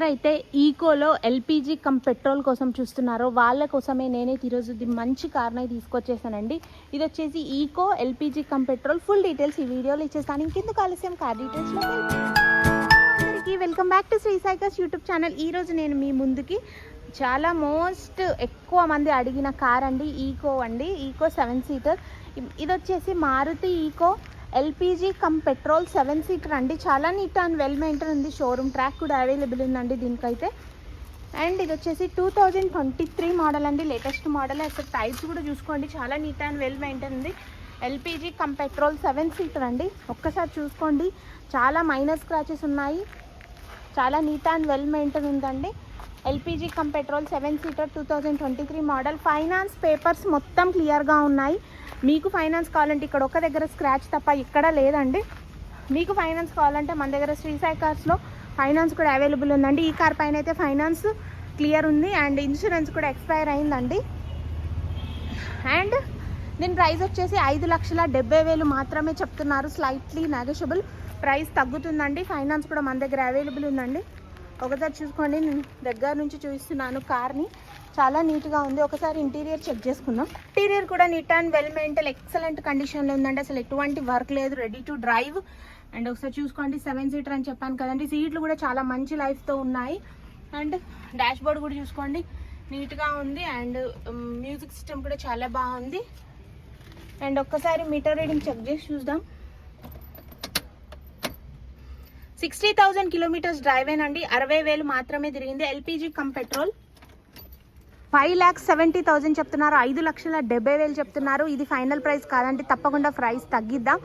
ఎవరైతే ఈకోలో LPG cum petrol కోసం చూస్తున్నారో వాళ్ళ కోసమే నేనైతే ఈరోజు మంచి కార్ని తీసుకొచ్చేసానండి. ఇది వచ్చేసి Eeco LPG cum petrol. Full details ఈ వీడియోలో ఇచ్చేస్తాను. ఇంకెందుకు ఆలస్యం? కార్ డీటెయిల్స్లో అందరికీ welcome back to Shri Sai cars YouTube channel. ఈరోజు నేను మీ ముందుకి చాలా మోస్ట్ ఎక్కువ మంది అడిగిన కార్ అండి ఈకో అండి. Eeco seven seater. ఇది వచ్చేసి Maruti Eeco LPG cum petrol seven seater అండి. చాలా నీట్ అండ్ వెల్ మెయింటైన్ ఉంది షోరూమ్. ట్రాక్ కూడా అవైలబుల్ ఉందండి దీనికైతే. అండ్ ఇది వచ్చేసి two thousand twenty three model అండి. Latest model. అసలు టైప్స్ కూడా చూసుకోండి. చాలా నీట్ అండ్ వెల్ మెయింటైన్ ఉంది. LPG cum petrol seven seater అండి. ఒక్కసారి చూసుకోండి. చాలా మైనర్ స్క్రాచెస్ ఉన్నాయి. చాలా నీట్ అండ్ వెల్ మెయింటైన్ ఉందండి. LPG cum petrol seven seater two thousand twenty three model. Finance papers మొత్తం క్లియర్గా ఉన్నాయి. మీకు ఫైనాన్స్ కావాలంటే ఇక్కడ ఒక్క దగ్గర స్క్రాచ్ తప్ప ఇక్కడ లేదండి. మీకు ఫైనాన్స్ కావాలంటే మన దగ్గర శ్రీసాయి కార్స్లో ఫైనాన్స్ కూడా అవైలబుల్ ఉందండి. ఈ కార్ పైన అయితే ఫైనాన్స్ క్లియర్ ఉంది అండ్ ఇన్సూరెన్స్ కూడా ఎక్స్పైర్ అయిందండి. అండ్ దీని ప్రైస్ వచ్చేసి ఐదు లక్షల డెబ్బై వేలు మాత్రమే చెప్తున్నారు. స్లైట్లీ నెగోషియబుల్ ప్రైస్ తగ్గుతుందండి. ఫైనాన్స్ కూడా మన దగ్గర అవైలబుల్ ఉందండి. ఒకసారి చూసుకోండి. నేను దగ్గర నుంచి చూపిస్తున్నాను కార్ని చాలా నీట్గా ఉంది. ఒకసారి ఇంటీరియర్ చెక్ చేసుకుందాం. ఇంటీరియర్ కూడా neat and well maintain excellent కండిషన్లో ఉందండి. అసలు ఎటువంటి వర్క్ లేదు. Ready to drive. అండ్ ఒకసారి చూసుకోండి. సెవెన్ సీటర్ అని చెప్పాను కదండి. సీట్లు కూడా చాలా మంచి లైఫ్తో ఉన్నాయి. అండ్ డాష్ బోర్డ్ కూడా చూసుకోండి. నీట్గా ఉంది. అండ్ మ్యూజిక్ సిస్టమ్ కూడా చాలా బాగుంది. అండ్ ఒక్కసారి మీటర్ రీడింగ్ చెక్ చేసి చూద్దాం. సిక్స్టీ థౌజండ్ కిలోమీటర్స్ డ్రైవ్ అండి అరవై వేలు మాత్రమే తిరిగింది. LPG cum petrol. Five lakhs seventy thousand చెప్తున్నారు. ఐదు లక్షల డెబ్బై వేలు చెప్తున్నారు. ఇది ఫైనల్ ప్రైస్ కాదంటే తప్పకుండా ప్రైస్ తగ్గిద్దాం.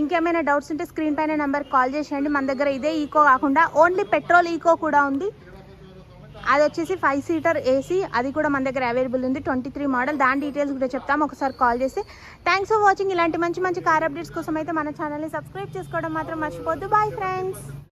ఇంకేమైనా డౌట్స్ ఉంటే స్క్రీన్ పైన నెంబర్ కాల్ చేసేయండి. మన దగ్గర ఇదే ఈకో కాకుండా ఓన్లీ పెట్రోల్ ఈకో కూడా ఉంది. అది వచ్చేసి ఫైవ్ సీటర్ ఏసీ. అది కూడా మన దగ్గర అవైలబుల్ ఉంది. Twenty three model. దాని డీటెయిల్స్ కూడా చెప్తాం. ఒకసారి కాల్ చేసి థ్యాంక్స్ ఫర్ వాచింగ్. ఇలాంటి మంచి మంచి కార్ అప్డేట్స్ కోసం అయితే మన ఛానల్ని సబ్స్క్రైబ్ చేసుకోవడం మాత్రం మర్చిపోద్దు బాయ్ ఫ్రెండ్స్